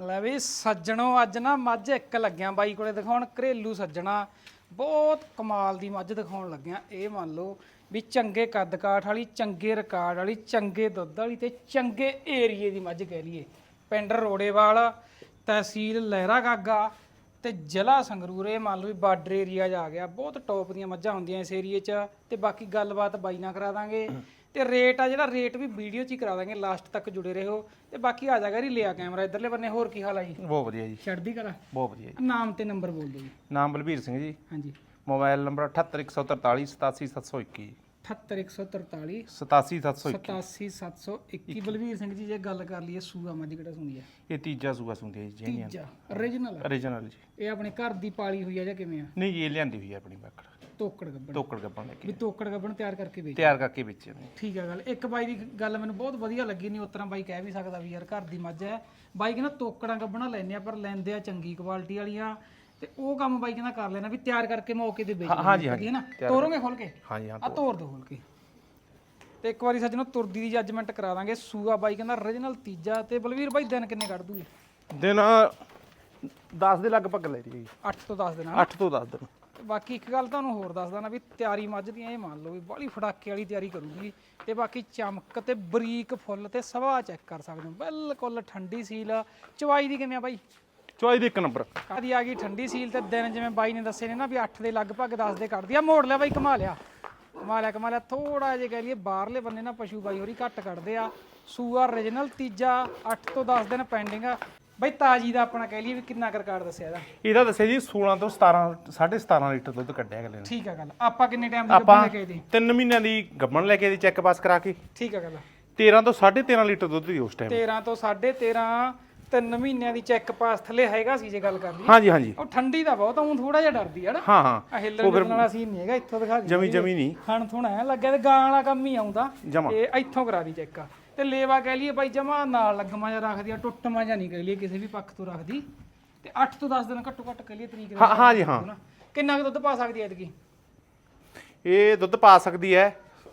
ਲੈ ਵੀ ਸੱਜਣੋ, ਅੱਜ ਨਾ ਮੱਝ ਇੱਕ ਲੱਗਿਆ ਬਾਈ ਕੋਲੇ ਦਿਖਾਉਣ, ਘਰੇਲੂ ਸੱਜਣਾ। ਬਹੁਤ ਕਮਾਲ ਦੀ ਮੱਝ ਦਿਖਾਉਣ ਲੱਗਿਆ। ਇਹ ਮੰਨ ਲਓ ਵੀ ਚੰਗੇ ਕੱਦ ਕਾਠ ਵਾਲੀ, ਚੰਗੇ ਰਿਕਾਰਡ ਵਾਲੀ, ਚੰਗੇ ਦੁੱਧ ਵਾਲੀ ਤੇ ਚੰਗੇ ਏਰੀਏ ਦੀ ਮੱਝ ਕਹਿ ਲਈਏ। ਪਿੰਡ ਰੋੜੇਵਾਲ, ਤਹਿਸੀਲ ਲਹਿਰਾ ਗਾਗਾ ਤੇ ਜ਼ਿਲ੍ਹਾ ਸੰਗਰੂਰ। ਇਹ ਮੰਨ ਲਓ ਵੀ ਬਾਰਡਰ ਏਰੀਆ 'ਚ ਆ ਗਿਆ। ਬਹੁਤ ਟੌਪ ਦੀਆਂ ਮੱਝਾਂ ਹੁੰਦੀਆਂ ਇਸ ਏਰੀਏ 'ਚ ਤੇ ਬਾਕੀ ਗੱਲਬਾਤ ਬਾਈ ਨਾਲ ਕਰਾ ਦਾਂਗੇ। ਤੇ ਰੇਟ ਆ ਜਿਹੜਾ ਰੇਟ ਵੀ ਵੀਡੀਓ 'ਚ ਹੀ ਕਰਾ ਦਾਂਗੇ ਲਾਸਟ ਤੱਕ ਜੁੜੇ ਰਹੋ। ਤੇ ਬਾਕੀ ਆ ਜਾਗਾ ਰੀ ਲਿਆ ਕੈਮਰਾ ਇਧਰਲੇ ਬੰਨੇ ਹੋਰ ਕੀ ਹਾਲ ਆ ਜੀ? ਬਹੁਤ ਵਧੀਆ ਜੀ। ਛੱਡਦੀ ਕਰਾ ਬਹੁਤ ਵਧੀਆ ਜੀ। ਨਾਮ ਤੇ ਨੰਬਰ ਬੋਲ ਦਿਓ ਜੀ। ਨਾਮ ਬਲਬੀਰ ਸਿੰਘ ਜੀ। ਹਾਂਜੀ। ਮੋਬਾਈਲ ਨੰਬਰ 78143 87721 78743 87721 87721 ਬਲਵੀਰ ਸਿੰਘ ਜੀ ਜੇ ਗੱਲ ਕਰ ਲਈਏ ਸੂਆ ਮੱਝ ਕਿਹੜਾ ਸੁਣੀ ਹੈ ਇਹ ਤੀਜਾ ਸੂਆ ਸੁਣਦੀ ਹੈ ਜੀ ਜਿਹੜੀਆਂ ਤੀਜਾ। Origignal origignal ਜੀ। ਇਹ ਆਪਣੇ ਘਰ ਦੀ ਪਾਲੀ ਹੋਈ ਆ ਜਾਂ ਕਿਵੇਂ ਆ? ਨਹੀਂ ਜੀ ਇਹ ਲਿਆਂਦੀ ਹੋਈ ਹੈ ਆਪਣੀ ਬੱਕੜ। ਤੋਕੜ ਗੱਬਣ ਤੋਕੜ ਗੱਪਾਂ ਲੈ ਵੀ ਕੇ ਤੋਕੜ ਗੱਬਣ ਤਿਆਰ ਕਰਕੇ ਵੇਚ। ਤਿਆਰ ਕਰਕੇ ਵੇਚੇ ਨੇ ਠੀਕ ਹੈ ਗੱਲ। ਇੱਕ ਬਾਈ ਦੀ ਗੱਲ ਮੈਨੂੰ ਬਹੁਤ ਵਧੀਆ ਲੱਗੀ ਨਹੀਂ ਉਤਰਾ ਬਾਈ ਕਹਿ ਵੀ ਸਕਦਾ ਵੀ ਯਾਰ ਘਰ ਦੀ ਮੱਝ ਹੈ। ਬਾਈ ਕਹਿੰਦਾ ਤੋਕੜਾਂ ਗੱਬਣਾ ਲੈਨੇ ਆ ਪਰ ਲੈਂਦੇ ਆ ਚੰਗੀ ਕੁਆਲਿਟੀ ਵਾਲੀਆਂ। ਤੇ ਉਹ ਕੰਮ ਬਾਈ ਕਹਿੰਦਾ ਕਰ ਲੈਣਾ ਵੀ ਤਿਆਰ ਕਰਕੇ ਮੌਕੇ ਤੇ ਵੇਚ ਹਾਂ- ਹਾਂਜੀ, ਹਾਂਜੀ। ਹੈ ਨਾ? ਤੋਰੋਗੇ ਖੋਲ ਕੇ? ਹਾਂਜੀ ਹਾਂ ਆ ਤੋਰ। ਦੋ ਖੋਲ ਕੇ। ਤੇ ਇੱਕ ਵਾਰੀ ਸੱਜਣੋ ਤੁਰਦੀ ਦੀ ਜੱਜਮੈਂਟ ਕਰਾ ਦਾਂਗੇ। ਸੂਆ ਬਾਈ ਕਹਿੰਦਾ origignal ਤੀਜਾ ਤੇ ਬਲਵੀਰ ਬਾਈ ਦਿਨ ਕਿੰਨੇ ਕੱਢ ਦੂਗੇ ਦਿਨ 10 ਦੇ ਲਗਭਗ ਲੈ ਰਹੀ ਹੈ ਜੀ 8 ਤੋਂ 10 ਦਿਨਾਂ 8 ਤੋਂ 10 ਦਿਨ। ਤੇ ਬਾਕੀ ਇੱਕ ਗੱਲ ਤੁਹਾਨੂੰ ਹੋਰ ਦੱਸਦਾ ਨਾ ਵੀ ਤਿਆਰੀ ਮੱਝ ਦੀਆਂ ਇਹ ਮੰਨ ਲਓ ਵੀ ਬਾਹਲੀ ਫੜਾਕੇ ਵਾਲੀ ਤਿਆਰੀ ਕਰੂਗੀ ਤੇ ਬਾਕੀ ਚਮਕ ਤੇ ਬਰੀਕ ਫੁੱਲ ਤੇ ਸਵਾ ਚੈੱਕ ਕਰ ਸਕਦੇ ਹੋ। ਬਿਲਕੁਲ ਠੰਡੀ ਸੀਲ। ਚਵਾਈ ਦੀ ਕਿਵੇਂ ਆ ਬਾਈ? ਚੋਈ ਦੇ ਇੱਕ ਨੰਬਰ। ਕਾਦੀ ਆ ਗਈ? ਠੰਡੀ ਸੀਲ ਤੇ ਦਿਨ ਜਿਵੇਂ ਬਾਈ ਨੇ ਦੱਸੇ ਨੇ ਨਾ ਵੀ 8 ਦੇ ਲਗਭਗ 10 ਦੇ ਕੱਢਦੀ ਆ। ਮੋੜ ਲਿਆ ਬਾਈ ਕਮਾ ਲਿਆ। ਕਮਾ ਲਿਆ ਕਮਾ ਲਿਆ। ਥੋੜਾ ਜਿਹਾ ਕਹਿ ਲਈਏ ਬਾਹਰਲੇ ਬੰਨੇ ਨਾ ਪਸ਼ੂ ਬਾਈ ਹੋਰੀ ਘੱਟ ਕੱਢਦੇ ਆ। ਸੂਆ origignal ਤੀਜਾ 8 ਤੋਂ 10 ਦਿਨ ਪੈਂਡਿੰਗ ਆ। ਬਾਈ ਤਾਜੀ ਦਾ ਆਪਣਾ ਕਹਿ ਲਈਏ ਵੀ ਕਿੰਨਾ ਕੁ ਰਿਕਾਰਡ ਦੱਸਿਆ ਇਹਦਾ? ਇਹਦਾ ਦੱਸਿਆ ਜੀ 16 ਤੋਂ 17 17.5 ਲੀਟਰ ਦੁੱਧ ਕੱਢਿਆ ਅਗਲੇ ਨੇ। ਠੀਕ ਆ ਗੱਲ। ਆਪਾਂ ਕਿੰਨੇ ਟਾਈਮ ਦੀ ਆਪਾਂ ਗੱਭਣ ਲੈ ਕੇ ਆਏ ਦੀ 3 ਮਹੀਨਿਆਂ ਦੀ ਗੱਬਣ ਲੈ ਕੇ ਇਹਦੀ ਚੈੱਕ ਪਾਸ ਕਰਾ ਕੇ। ਠੀਕ ਆ ਗੱਲ। 13 ਤੋਂ 13.5 ਲੀਟਰ ਦੁੱਧ ਦੀ ਉਸ ਟਾਈਮ 13 ਤੋਂ 13.5 ਤਿੰਨ ਮਹੀਨਿਆਂ ਦੀ ਚੈੱਕ ਪਾਸ ਥੱਲੇ ਹੈਗਾ ਸੀ ਜੇ ਗੱਲ ਕਰ ਲਈ ਹਾਂਜੀ ਹਾਂਜੀ। ਉਹ ਠੰਡੀ ਦਾ ਬਹੁਤ ਉਹ ਥੋੜਾ ਜਿਹਾ ਡਰਦੀ ਆ ਨਾ। ਹਾਂ ਹਾਂ। ਆ ਹਿੱਲਣ ਵਾਲਾ ਸੀਨ ਨਹੀਂ ਹੈਗਾ ਇੱਥੋਂ ਦਿਖਾ ਦੀ ਜਮੀ ਜਮੀ ਨਹੀਂ। ਖਾਣ ਥੋੜਾ ਐ ਲੱਗਿਆ ਤੇ ਗਾਂ ਵਾਲਾ ਕੰਮ ਹੀ ਆਉਂਦਾ। ਤੇ ਇੱਥੋਂ ਕਰਾ ਦੀ ਚੈੱਕ ਤੇ ਲੇਵਾ ਕਹਿ ਲਈਏ ਬਾਈ ਜਮਾ ਨਾਲ ਲੱਗਮਾ ਜਾਂ ਰੱਖਦੀ ਆ ਟੁੱਟਮਾ ਜਾਂ ਨਹੀਂ ਕਹਿ ਲਈਏ ਕਿਸੇ ਵੀ ਪੱਖ ਤੋਂ ਰੱਖਦੀ। ਤੇ 8 ਤੋਂ 10 ਦਿਨ ਘੱਟੋ ਘੱਟ ਕਹਿ ਲਈਏ ਤਰੀਕ ਹਾਂ ਹਾਂ ਜੀ ਹਾਂ। ਕਿੰਨਾ ਕੁ ਦੁੱਧ ਪਾ ਸਕਦੀ ਐ ਇਹ ਦੁੱਧ ਪਾ ਸਕਦੀ ਹੈ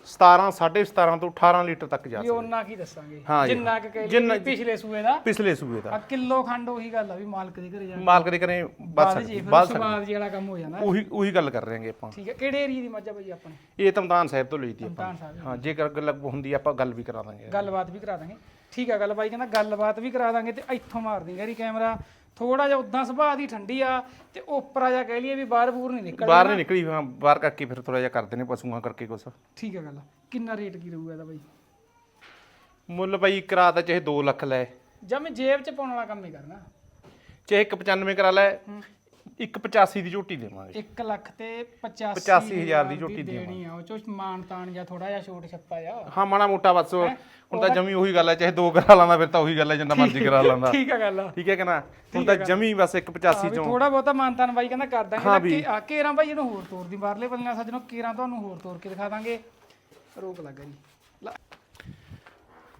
17 17.5 ਤੋਂ 18 ਲੀਟਰ ਤੱਕ ਜਾ ਵੀ ਉਹਨਾਂ ਕੀ ਦੱਸਾਂਗੇ? ਹਾਂ ਜੀ, ਜਿੰਨਾ ਕੁ ਕਹਿ ਜਿੰਨਾ- ਲਈਏ ਪਿਛਲੇ ਸੂਏ ਦਾ। ਪਿਛਲੇ ਸੂਏ ਦਾ। ਆ ਕਿਲੋ ਖੰਡ ਉਹੀ ਗੱਲ ਆ ਵੀ ਮਾਲਕ ਦੇ ਘਰੇ ਜਾ ਮਾਲਕ ਦੇ ਕਰੇ ਵੱਧ ਬਾਅਦ ਸਕਦੀ ਜੀ ਫਿਰ ਵੱਧ ਸਕਦੀ ਸਵਾਦ ਜੀ। ਵਾਲਾ ਕੰਮ ਹੋ ਜਾਂਦਾ ਉਹੀ ਉਹੀ ਗੱਲ ਕਰ ਰਹੇ ਹਾਂਗੇ ਆਪਾਂ। ਠੀਕ ਹੈ ਕਿਹੜੇ ਏਰੀਆ ਦੀ ਮੱਝ ਆ ਬਾਈ ਆਪਣੇ? ਇਹ ਤਮਦਾਨ ਸਾਹਿਬ ਤੋਂ ਲਈ ਤੀ ਆਪਾਂ। ਧੰਨ ਸਾਹਿਬ। ਹਾਂ ਜੇਕਰ ਗੱਲ ਹੁੰਦੀ ਆਪਾਂ ਗੱਲ ਵੀ ਕਰਾ ਦਾਂਗੇ। ਗੱਲਬਾਤ ਵੀ ਕਰਾ ਦਾਂਗੇ। ਠੀਕ ਆ ਗੱਲ ਬਾਈ ਕਹਿੰਦਾ ਗੱਲਬਾਤ ਵੀ ਕਰਾ ਦਾਂਗੇ ਤੇ ਇੱਥੋਂ ਮਾਰ ਦੀ ਗੈਰੀ ਕੈਮਰਾ ਥੋੜਾ ਜਿਹਾ ਉਦਾਂ ਸੁਭਾਅ ਦੀ ਠੰਡੀ ਆ ਤੇ ਉੱਪਰਾ ਜਿਹਾ ਕਹਿ ਲਈਏ ਵੀ ਬਾਹਰ ਬੂਰ ਨਹੀਂ ਨਿਕਲ ਬਾਹਰ ਨਹੀਂ ਨਿਕਲੀ ਹਾਂ ਬਾਹਰ ਕਰਕੇ ਫਿਰ ਥੋੜਾ ਜਿਹਾ ਕਰਦੇ ਨੇ ਪਸ਼ੂਆਂ ਕਰਕੇ ਕੁਛ। ਠੀਕ ਆ ਗੱਲ। ਕਿੰਨਾ ਰੇਟ ਕੀ ਰਹੂਗਾ ਇਹਦਾ ਬਾਈ? ਮੁੱਲ ਭਾਈ ਕਰਾ ਤਾਂ ਚਾਹੇ 2 ਲੱਖ ਲੈ। ਜਾਂ ਮੈਂ ਜੇਬ 'ਚ ਪਾਉਣ ਵਾਲਾ ਕੰਮ ਹੀ ਕਰਨਾ। ਚਾਹੇ 195 ਕਰਾ ਲੈ। 185 ਦੀ ਝੋਟੀ ਦੇਵਾਂਗੇ। 1 ਲੱਖ ਤੇ 85 85,000 ਦੀ ਝੋਟੀ ਦੇਣੀ ਆ ਉਹ ਚੋਂ ਮਾਨ ਤਾਨ ਜਾਂ ਥੋੜਾ ਜਿਹਾ ਛੋਟ ਛੱਪਾ ਜਾ ਹਾਂ ਮਾੜਾ ਮੋਟਾ ਬਸ ਹੁਣ ਤਾਂ ਜਮੀ ਉਹੀ ਗੱਲ ਹੈ ਚਾਹੇ 2 ਕਰਾ ਲਾਂਦਾ ਫਿਰ ਤਾਂ ਉਹੀ ਗੱਲ ਹੈ ਜਿੰਨਾ ਮਰਜ਼ੀ ਕਰਾ ਲਾਂਦਾ। ਠੀਕ ਆ ਗੱਲ ਠੀਕ ਹੈ ਕਿ ਨਾ? ਹੁਣ ਤਾਂ ਜਮੀ ਬਸ 185 ਚੋਂ। ਥੋੜਾ ਬਹੁਤਾ ਮਾਨਤਾਨ ਬਾਈ ਕਹਿੰਦਾ ਕਰ ਦਾਂਗੇ। ਕਿ ਆ ਕੇਰਾਂ ਬਾਈ ਇਹਨੂੰ ਹੋਰ ਤੋਰ ਦੀ ਬਾਹਰਲੇ ਬੰਨੇ ਸੱਜਣੋ ਕੇਰਾਂ ਤੁਹਾਨੂੰ ਹੋਰ ਤੋਰ ਕੇ ਦਿਖਾ ਦਾਂਗੇ। ਰੋਕ ਲੱਗਾ ਜੀ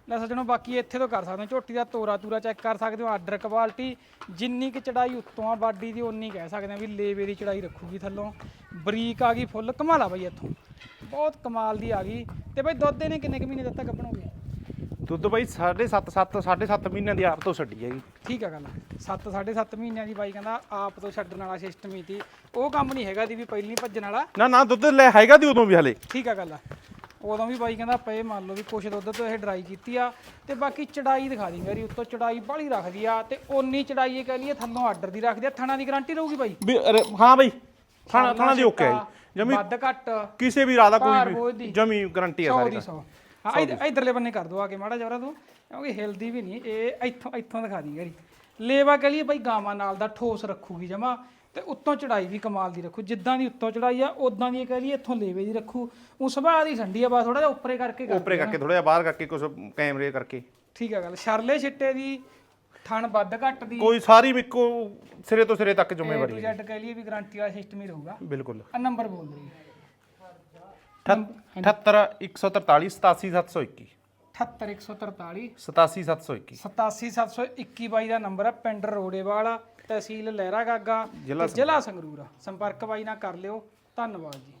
ਲੈ- ਸੱਜਣੋ ਬਾਕੀ ਇੱਥੇ ਤੋਂ ਕਰ ਸਕਦੇ ਹੋ। ਝੋਟੀ ਦਾ ਤੋਰਾ ਤੂਰਾ ਚੈੱਕ ਕਰ ਸਕਦੇ ਹੋ। ਆਰਡਰ ਕੁਆਲਿਟੀ ਜਿੰਨੀ ਕਿ ਚੜਾਈ ਉੱਤੋਂ ਆ ਬਾਡੀ ਦੀ ਉਨੀ ਕਹਿ ਸਕਦੇ ਆ ਵੀ ਲੇਵੇ ਦੀ ਚੜਾਈ ਰੱਖੂਗੀ ਥੱਲੋਂ। ਬਰੀਕ ਆ ਗਈ ਫੁੱਲ। ਕਮਾਲਾ ਬਾਈ ਇੱਥੋਂ। ਬਹੁਤ ਕਮਾਲ ਦੀ ਆ ਗਈ। ਤੇ ਬਾਈ ਦੁੱਧ ਇਹਨੇ ਕਿੰਨੇ ਕੁ ਮਹੀਨੇ ਦਿੱਤਾ ਕੱਪਣੋਗੇ ਦੁੱਧ ਬਾਈ 7.5 7 7.5 ਮਹੀਨਿਆਂ ਦੀ ਆਪ ਤੋਂ ਛੱਡੀ ਹੈਗੀ ਠੀਕ ਆ ਗੱਲ। 7 7.5 ਮਹੀਨਿਆਂ ਦੀ ਬਾਈ ਕਹਿੰਦਾ ਆਪ ਤੋਂ ਛੱਡਣ ਵਾਲਾ ਸਿਸਟਮ ਹੀ ਤੀ। ਉਹ ਕੰਮ ਨਹੀਂ ਹੈਗਾ ਦੀ ਵੀ ਪਹਿਲੀ ਭੱਜਣ ਵਾਲਾ। ਨਾ ਨਾ ਦੁੱਧ ਲੈ ਹੈਗਾ ਦੀ ਉਦੋਂ ਵੀ ਹਲੇ। ਠੀਕ ਆ ਗੱਲ ਆ। ਉਦੋਂ ਵੀ ਬਾਈ ਕਹਿੰਦਾ ਪਏ ਮੰਨ ਲਓ ਵੀ ਕੁਛ ਦੁੱਧ ਤੋਂ ਇਹ ਡਰਾਈ ਕੀਤੀ ਆ ਤੇ ਬਾਕੀ ਚੜਾਈ ਦਿਖਾ ਦੀ ਮੇਰੀ ਉੱਤੋਂ ਚੜਾਈ ਬਾਹਲੀ ਰੱਖਦੀ ਆ ਤੇ ਓਨੀ ਚੜਾਈ ਇਹ ਕਹਿ ਲਈਏ ਥੱਲੋਂ ਆਰਡਰ ਦੀ ਰੱਖਦੀ ਆ ਥਣਾ ਦੀ ਗਾਰੰਟੀ ਰਹੂਗੀ ਬਾਈ? ਵੀ ਅਰੇ ਹਾਂ ਬਾਈ ਥਾਣਾ ਥਾਣਾ ਦੀ ਓਕੇ ਜੀ। ਜਮੀ ਵੱਧ ਘੱਟ ਕਿਸੇ ਵੀ ਭਾਰ ਕੋਈ ਬੋਝ ਵੀ ਦੀ। ਜਮੀ ਗਾਰੰਟੀ ਹੈ 100 ਸਾਰੀ ਦੀ 100 ਹਾਂ ਇਧ- ਇਧਰਲੇ ਬੰਨੇ ਕਰ ਦੋ ਆ ਕੇ ਮਾੜਾ ਜਵਰਾ ਤੂੰ ਕਿਉਂਕਿ ਹਿਲਦੀ ਵੀ ਨਹੀਂ ਇਹ ਇੱਥੋਂ ਇੱਥੋਂ ਦਿਖਾ ਦੀ ਗਰੀ ਲੇਵਾ ਕਹ ਲਈਏ ਬਾਈ ਗਾਵਾਂ ਨਾਲ ਦਾ ਠੋਸ ਰੱਖੂਗੀ ਜਮਾ। ਤੇ ਉੱਤੋਂ ਚੜਾਈ ਵੀ ਕਮਾਲ ਦੀ ਰੱਖੂ ਜਿੱਦਾਂ ਦੀ ਉੱਤੋਂ ਚੜਾਈ ਆ ਉਦਾਂ ਦੀ ਕਹ ਲਈਏ ਇੱਥੋਂ ਲੇਵੇ ਦੀ ਰੱਖੂ। ਉਹ ਸੁਭਾਅ ਦੀ ਠੰਡੀ ਆ ਬਸ ਥੋੜਾ ਜਿਹਾ ਉੱਪਰੇ ਕਰਕੇ ਕਰ ਉਪਰੇ ਕਰਕੇ ਥੋੜਾ ਜਿਹਾ ਬਾਹਰ ਕਰਕੇ ਕੁਝ ਕੈਮਰੇ ਕਰਕੇ। ਠੀਕ ਆ ਗੱਲ ਸ਼ਰਲੇ ਛਿੱਟੇ ਦੀ ਥਣ ਵੱਧ ਘੱਟ ਦੀ। ਕੋਈ ਸਾਰੀ ਇੱਕੋ ਸਿਰੇ ਤੋਂ ਸਿਰੇ ਤੱਕ ਜ਼ਿੰਮੇਵਾਰੀ to Z ਕਹ ਲਈਏ ਵੀ ਗਾਰੰਟੀ ਵਾਲਾ ਸਿਸਟਮ ਹੀ ਰਹੂਗਾ। ਬਿਲਕੁਲ। ਆ ਨੰਬਰ ਬੋਲ ਦਿਓ 78 143 87721 78143 87721 87721 ਬਾਈ ਦਾ ਨੰਬਰ ਹੈ ਪਿੰਡ ਰੋੜੇਵਾਲ ਤਹਿਸੀਲ ਲਹਿਰਾ ਗਾਗਾ ਤੇ ਜ਼ਿਲ੍ਹਾ ਸੰਗਰੂਰ। ਆ। ਸੰਪਰਕ ਬਾਈ ਨਾਲ ਕਰ ਲਿਓ। ਧੰਨਵਾਦ ਜੀ।